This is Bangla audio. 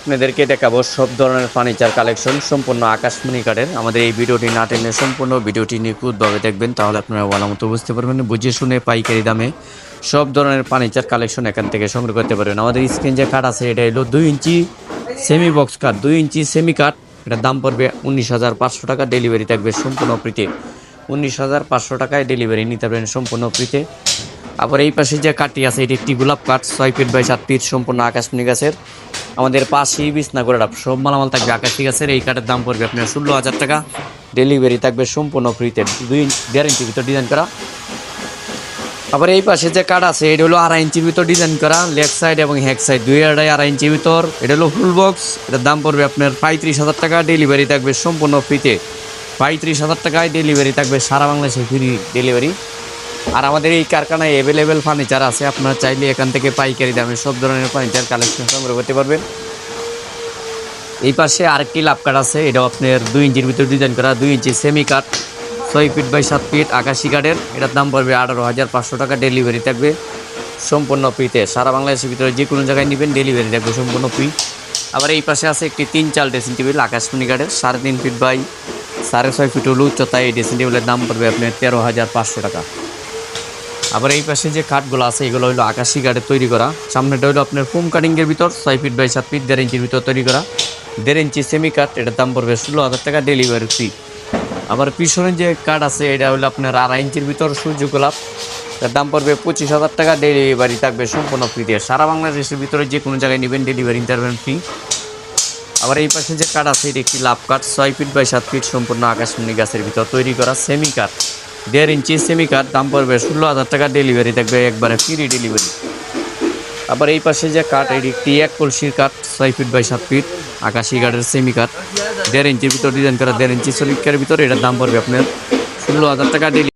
আপনাদেরকে দেখাবো সব ধরনের ফার্নিচার কালেকশন সম্পূর্ণ আকাশমণি কাঠের। আমাদের এই ভিডিওটি না টেনে সম্পূর্ণ ভিডিওটি নিখুঁতভাবে দেখবেন, তাহলে আপনারা ভালো মতো বুঝতে পারবেন, বুঝে শুনে পাইকারি দামে সব ধরনের ফার্নিচার কালেকশন এখান থেকে সংগ্রহ করতে পারবেন। আমাদের স্ক্রিন যে কাঠ আছে, এটা হলো দুই ইঞ্চি সেমি বক্স কাঠ, দুই ইঞ্চি সেমি কাঠ। এটার দাম পড়বে উনিশ হাজার পাঁচশো টাকা ডেলিভারি থাকবে সম্পূর্ণ ফ্রিতে। উনিশ হাজার পাঁচশো টাকায় ডেলিভারি নিতে পারবেন সম্পূর্ণ ফ্রিতে। আবার এই পাশে যে কাঠটি আছে, এটি একটি গোলাপ কাঠ, ছয় ফিট বাই সাত ফিট সম্পূর্ণ আকাশমণি গাছের। আমাদের পাশেই বিছনা করে সব মালামাল থাকবে আকাশ আকাশি গাছের এই কাঠের দাম পড়বে আপনার ষোলো হাজার টাকা। ডেলিভারি থাকবে সম্পূর্ণ ফ্রিতে দুই দেড় ইঞ্চির ভিতর ডিজাইন করা। আবার এই পাশে যে কাঠ আছে, এটা হলো আড়াই ইঞ্চির ভিতর ডিজাইন করা লেফট সাইড এবং হ্যাক সাইড দুই আড়াই আড়াই ইঞ্চির ভিতর। এটা হলো ফুল বক্স এটার দাম পড়বে আপনার পঁয়ত্রিশ হাজার টাকা। ডেলিভারি থাকবে সম্পূর্ণ ফ্রিতে পঁয়ত্রিশ হাজার টাকায় ডেলিভারি থাকবে সারা বাংলাদেশে ফ্রি ডেলিভারি আর আমাদের এই কারখানায় অ্যাভেলেবেল ফার্নিচার আছে, আপনারা চাইলে এখান থেকে পাইকারি দামে সব ধরনের ফার্নিচার কালেকশন সংগ্রহ করতে পারবেন। এই পাশে আরেকটি লাভ কাঠ আছে, এটাও আপনার দুই ইঞ্চির ভিতরে ডিজাইন করা, দুই ইঞ্চি সেমি কাঠ ছয় ফিট বাই সাত ফিট আকাশি কাঠের এটার দাম পড়বে আঠারো হাজার পাঁচশো টাকা ডেলিভারি থাকবে সম্পূর্ণ ফ্রিতে সারা বাংলাদেশের ভিতরে যে কোনো জায়গায় নেবেন ডেলিভারি থাকবে সম্পূর্ণ ফ্রি আবার এই পাশে আছে একটি তিন চাল ড্রেসিং টেবিল আকাশমণি কাঠের সাড়ে তিন ফিট বাই সাড়ে ছয় ফিট হলো উচ্চতায় এই ড্রেসিং টেবিলের দাম পড়বে আপনার তেরো হাজার পাঁচশো টাকা। আবার এই পাশে যে কাঠগুলো আছে, এগুলো হলো আকাশি কাঠের তৈরি করা। সামনেটা হলো আপনার ফোম কাটিংয়ের ভিতর, ছয় ফিট বাই সাত ফিট দেড় ইঞ্চির ভিতর তৈরি করা। দেড় ইঞ্চি সেমি কাঠ এটার দাম পড়বে ষোলো হাজার টাকা ডেলিভারি ফ্রি আবার পিছনে যে কাঠ আছে, এটা হলো আপনার আড়াই ইঞ্চির ভিতর সূর্য গোলাপ তার দাম পড়বে পঁচিশ হাজার টাকা ডেলিভারি থাকবে সম্পূর্ণ ফ্রি দিয়ে সারা বাংলাদেশের ভিতরে যে কোনো জায়গায় নেবেন ডেলিভারি ইন্টারভেন ফ্রি আবার এই পাশে যে কাঠ আছে, এটি একটি লাভ কাঠ, ছয় ফিট বাই সাত ফিট সম্পূর্ণ আকাশমণি গাছের ভিতর তৈরি করা সেমি কাঠ দেড় ইঞ্চি সেমি কাঠ দাম পড়বে ষোলো হাজার টাকা ডেলিভারি থাকবে, একবারে ফ্রি ডেলিভারি আবার এই পাশে যে কাঠ এটি একটি এক কলসির কাঠ ছয় ফিট বাই সাত ফিট আকাশি কাঠের সেমি কাঠ দেড় ইঞ্চির ভিতর ডিজাইন করা, দেড় ইঞ্চি সলিকার ভিতরে, এটার দাম পড়বে আপনার ষোলো হাজার টাকা ডেলি